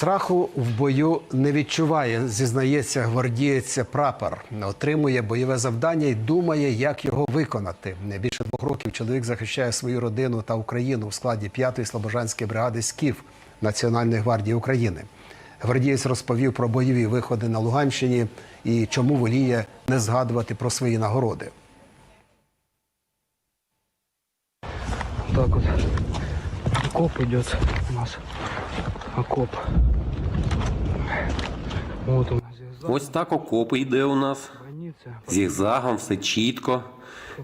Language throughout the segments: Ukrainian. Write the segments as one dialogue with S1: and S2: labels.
S1: Страху в бою не відчуває, зізнається гвардієць прапор. Отримує бойове завдання і думає, як його виконати. Не більше двох років чоловік захищає свою родину та Україну у складі 5-ї слобожанської бригади СКІФ Національної гвардії України. Гвардієць розповів про бойові виходи на Луганщині і чому воліє не згадувати про свої нагороди.
S2: Так вот. Окоп идет у нас. Окоп. Вот у.
S3: Ось так окопи йде у нас. Зігзагом все чітко.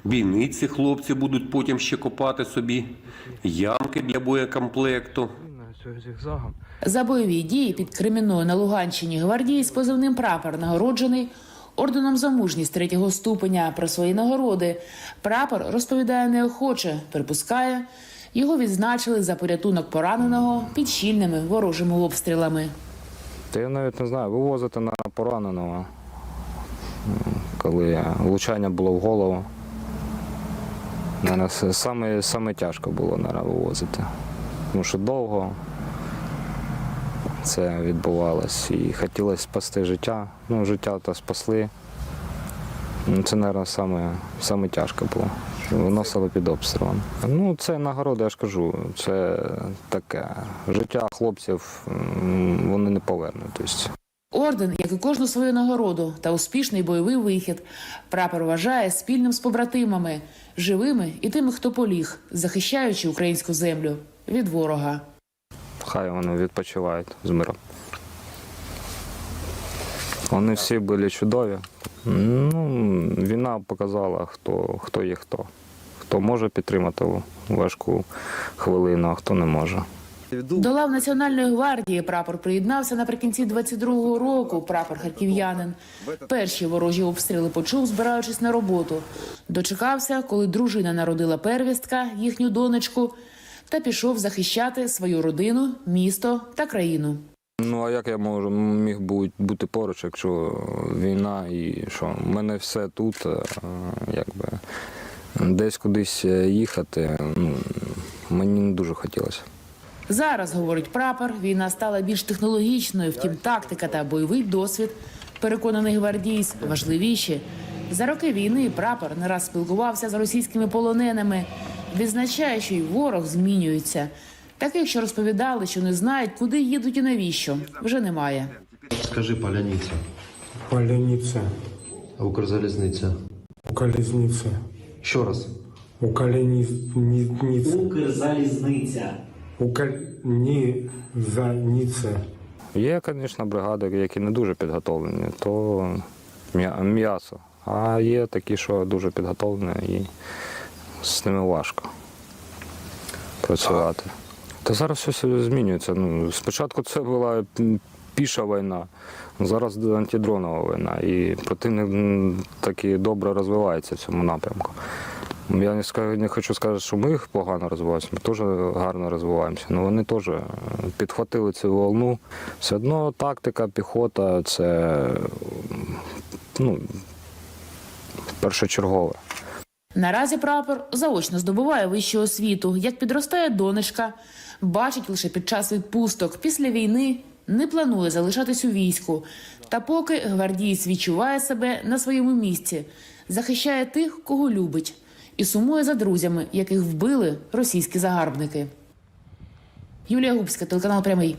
S3: Бійниці хлопці будуть потім ще копати собі. Ямки для боєкомплекту.
S4: За бойові дії під Кремінною на Луганщині гвардії з позивним прапор нагороджений орденом за мужність третього ступеня про свої нагороди. Прапор розповідає неохоче, припускає. Його відзначили за порятунок пораненого під щільними ворожими обстрілами.
S5: Та я навіть не знаю, вивозити на пораненого, коли влучання було в голову. Саме, саме тяжко було наверно, вивозити. Тому що довго це відбувалось і хотілося спасти життя. Ну, життя то спасли. Ну, Це, мабуть, саме, саме тяжко було. Що Виносили під обстрілом. Ну, це нагорода, я ж кажу, це таке. Життя хлопців вони не повернуть.
S4: Орден, як і кожну свою нагороду та успішний бойовий вихід, прапор вважає спільним з побратимами, живими і тими, хто поліг, захищаючи українську землю від ворога.
S5: хай вони відпочивають з миром. Вони всі були чудові. Ну, війна показала, хто, хто є хто. Хто може підтримати важку хвилину, а хто не може.
S4: До лав Національної гвардії прапор приєднався наприкінці 22-го року. Прапор харків'янин. Перші ворожі обстріли почув, збираючись на роботу. Дочекався, коли дружина народила первістка, їхню донечку, та пішов захищати свою родину, місто та країну.
S5: Ну а як я можу міг бути, поруч, якщо війна і що? У мене все тут, е, якби десь кудись їхати, ну, мені не дуже хотілося.
S4: Зараз, говорить прапор, війна стала більш технологічною, втім, тактика та бойовий досвід, переконаний гвардієць, важливіші. За роки війни прапор не раз спілкувався з російськими полоненими. Відзначає, що й ворог змінюється. Таких, що розповідали, що не знають, куди їдуть і навіщо, вже немає.
S6: Скажи поляниця,
S7: Поляниця,
S6: Укрзалізниця.
S7: Уколізниця,
S6: Ще раз.
S7: Уколізниця,
S8: Укрзалізниця.
S7: Укольнізаниця.
S5: Є, звісно, бригади, які не дуже підготовлені, то м'ясо. А є такі, що дуже підготовлені і з ними важко працювати. Та зараз все змінюється. Ну, спочатку це була піша війна, зараз антидронова війна. І противник таки добре розвивається в цьому напрямку. Я не, скажу, не хочу сказати, що ми їх погано розвиваємося, ми теж гарно розвиваємося. але вони теж підхватили цю волну. Все одно тактика, піхота це ну, першочергове.
S4: Наразі прапор заочно здобуває вищу освіту. Як підростає донечка, бачить лише під час відпусток. Після війни не планує залишатись у війську. Та поки гвардієць відчуває себе на своєму місці, захищає тих, кого любить, і сумує за друзями, яких вбили російські загарбники. Юлія Губська, телеканал Прямий.